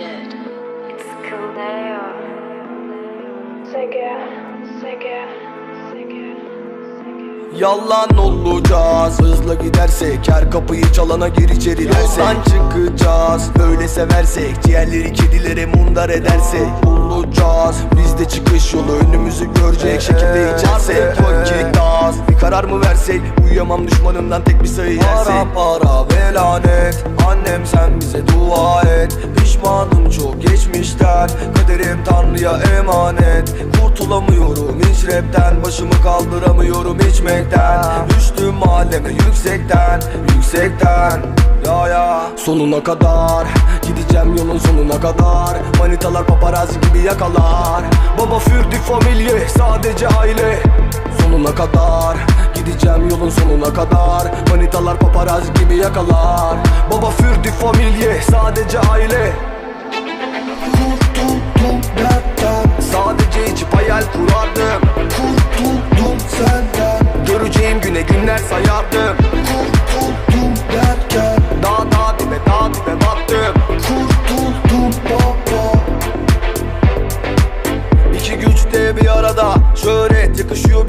it. It's Kaleo. Yalan olacağız Hızla gidersek her kapıyı çalana gir içeri dersek Yoldan çıkacağız Böyle seversek Ciğerleri kedilere mundar edersek Olacağız Bizde çıkış yolu önümüzü görecek şekilde içersek. Vakit az Bir karar mı versek? Uyuyamam düşmanımdan tek bir sayı yersek. Para para ve lanet. Annem sen bize dua et. Pişmanım çok geçmişten. Kaderim Tanrı'ya emanet. Kurtulamıyorum hiç rapten. Başımı kaldıramıyorum içmekten. Düştüm mahalleme yüksekten Yüksekten. Ya ya. Sonuna kadar Gideceğim yolun sonuna kadar. Manitalar paparazzi gibi yakalar. Baba fürdük familye sadece aile. Sonuna kadar Gideceğim yolun sonuna kadar. Manitalar paparazzi gibi yakalar. Baba fürdük familye sadece aile. Kurtuldum dertten Sadece içip hayal kurardım. Kurtuldum Göreceğim güne günler sayardım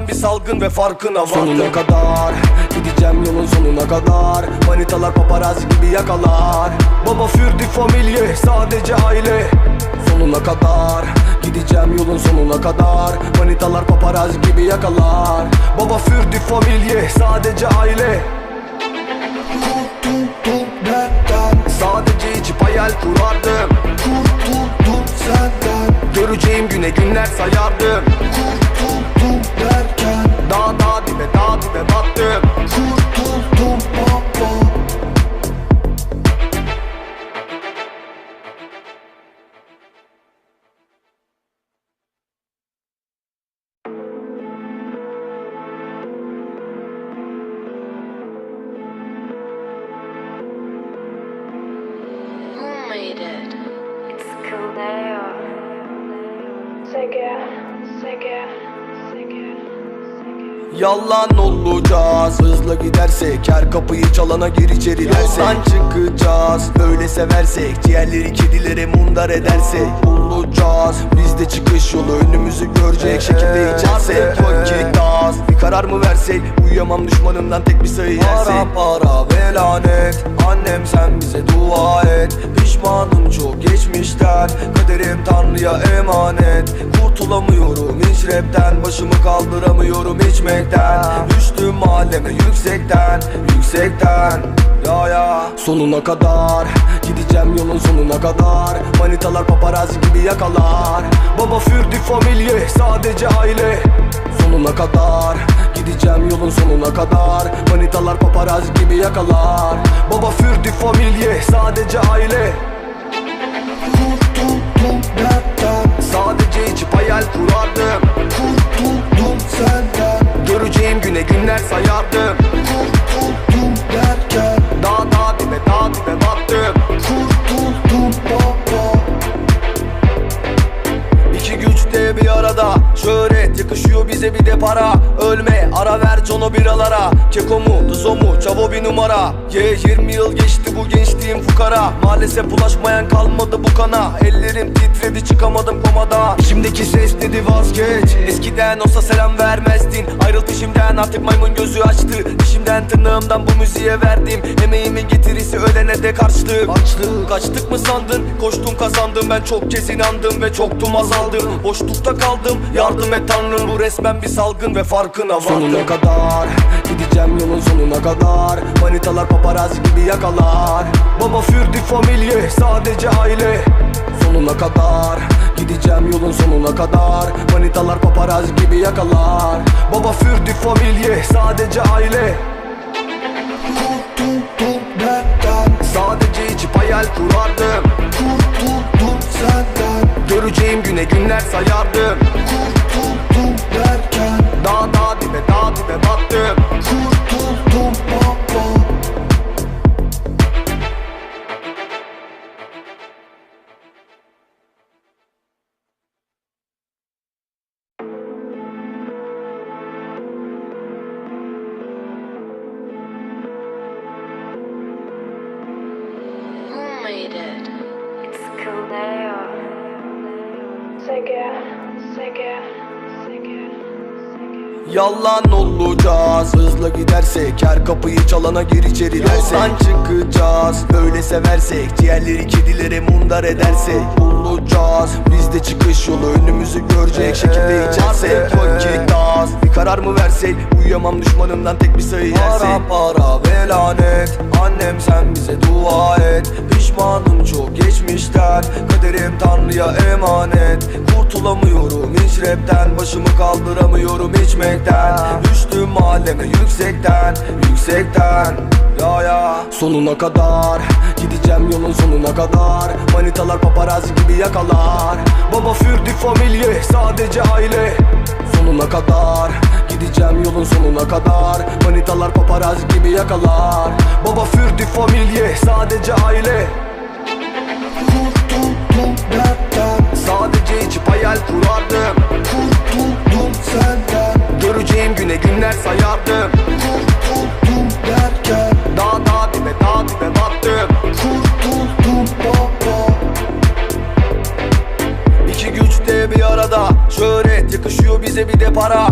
bir salgın ve farkına vardım. Sonuna kadar gideceğim yolun sonuna kadar. Manitalar paparazzi gibi yakalar. Baba fürdük familye sadece aile. Sonuna kadar Gideceğim yolun sonuna kadar. Manitalar paparazzi gibi yakalar. Baba fürdük familye sadece aile. Kurtuldum dertten Sadece içip hayal kurardım. Kurtuldum senden. Göreceğim güne günler sayardım. Kurtuldum Yalan olacağız. Hızla gidersek her kapıyı çalana gir içeri dersek. Çıkacağız. Böyle seversek Ciğerleri kedilere mundar edersek Olacağız. Bizde çıkış yolu önümüzü görecek şekilde içersek Vakit az. Bir karar mı versek? Uyuyamam düşmanımdan tek bir sayı yersek Para para ve lanet Annem sen bize dua et. Pişmanım çok geçmişten. Kaderim Tanrı'ya emanet. Kurtulamıyorum hiç rapten. Başımı kaldıramıyorum içmekten. Düştüm mahalleme yüksekten Yüksekten. Ya ya. Sonuna kadar. Gideceğim yolun sonuna kadar. Manitalar paparazzi gibi yakalar. Baba fürdük familye sadece aile. Sonuna kadar Gideceğim yolun sonuna kadar. Manitalar paparazzi gibi yakalar. Baba fürdük familye sadece aile. Kurtuldum dertten Sadece içip hayal kurardım. Kurtuldum senden. Göreceğim güne günler sayardım. Kurtuldum Keko mu Çavo bir numara. Ye 20 yıl geçti bu gençliğim fukara. Maalesef bulaşmayan kalmadı bu kana. Ellerim titredi çıkamadım komada. Şimdiki ses dedi vazgeç. Eskiden olsa selam vermezdin. Ayrıl peşimden artık maymun gözü açtı. Dişimden tırnağımdan bu müziğe verdim. Emeğimin getirisi ölene de karşılık Açlık Kaçtık mı sandın? Koştum kazandım. Ben çok kez inandım ve çoktum azaldım. Boşlukta kaldım. Yardım et tanrım. Bu resmen bir salgın ve farkına vardım. Sonuna kadar gideceğim yolun sonuna kadar. Manitalar paparazzi gibi yakalar. Baba fürdük familye sadece aile. Sonuna kadar. Gideceğim yolun sonuna kadar. Manitalar paparazzi gibi yakalar. Baba fürdük familye sadece aile. Kurtuldum dertten Sadece içip hayal kurardım. Kurtuldum senden Göreceğim güne günler sayardım. Kurtuldum derken Dağ dağ dibe dağ dibe battım İt? It's Kildare. Sega, Sega. Yalan olacağız Hızla gidersek her kapıyı çalana gir içeri dersek Yoldan çıkacağız Böyle seversek Ciğerleri kedilere mundar edersek Bulacağız Biz de çıkış yolu önümüzü görecek şekilde içersek Vakit az Bir karar mı versek Uyuyamam düşmanımdan tek bir sayı yersek Para para ve lanet Annem sen bize dua et Pişmanım çok geçmişten Kaderim Tanrı'ya emanet. Kurtulamıyorum hiç rapten Başımı kaldıramıyorum içmekten. Düştüm mahalleme yüksekten Yüksekten. Ya ya. Sonuna kadar Gideceğim yolun sonuna kadar. Manitalar paparazzi gibi yakalar. Baba für die Familie Sadece aile. Sonuna kadar Gideceğim yolun sonuna kadar. Manitalar paparazzi gibi yakalar. Baba für die Familie Sadece aile. Kurtuldum dertten Sadece içip hayal kurardım. Kurtuldum senden. Göreceğim güne günler sayardım. Kurtuldum derken. Dağ dağ dibe dağ dibe battım. Kurtuldum baba. İki güç de bir arada. Şöhret yakışıyor bize bir de para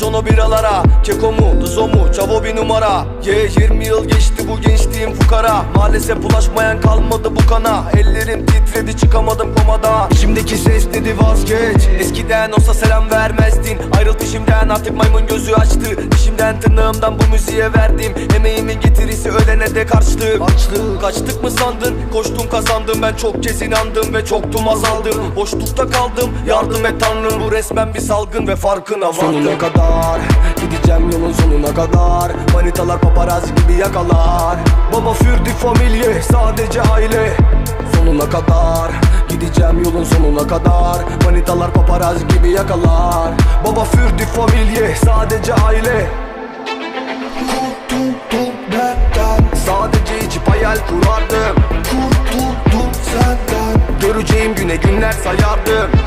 Jono biralara Keko mu Duzo mu Çavo bir numara. Ye 20 yıl geçti bu gençliğim fukara. Maalesef bulaşmayan kalmadı bu kana. Ellerim titredi çıkamadım komada. İçimdeki ses dedi vazgeç. Eskiden olsa selam vermezdin. Ayrıl peşimden artık maymun gözü açtı. Dişimden tırnağımdan bu müziğe verdim. Emeğimin getirisi ölene de karşılık. Açlık. Kaçtık mı sandın? Koştum kazandım. Ben çok kez inandım ve çoktum azaldım. Boşlukta kaldım. Yardım et tanrım. Bu resmen bir salgın ve farkına vardım. Sonuna kadar gideceğim yolun sonuna kadar. Manitalar paparazzi gibi yakalar. Baba für die Familie sadece aile. Sonuna kadar. Gideceğim yolun sonuna kadar. Manitalar paparazzi gibi yakalar. Baba für die Familie sadece aile. Kurtuldum dertten Sadece içip hayal kurardım. Kurtuldum senden. Göreceğim güne günler sayardım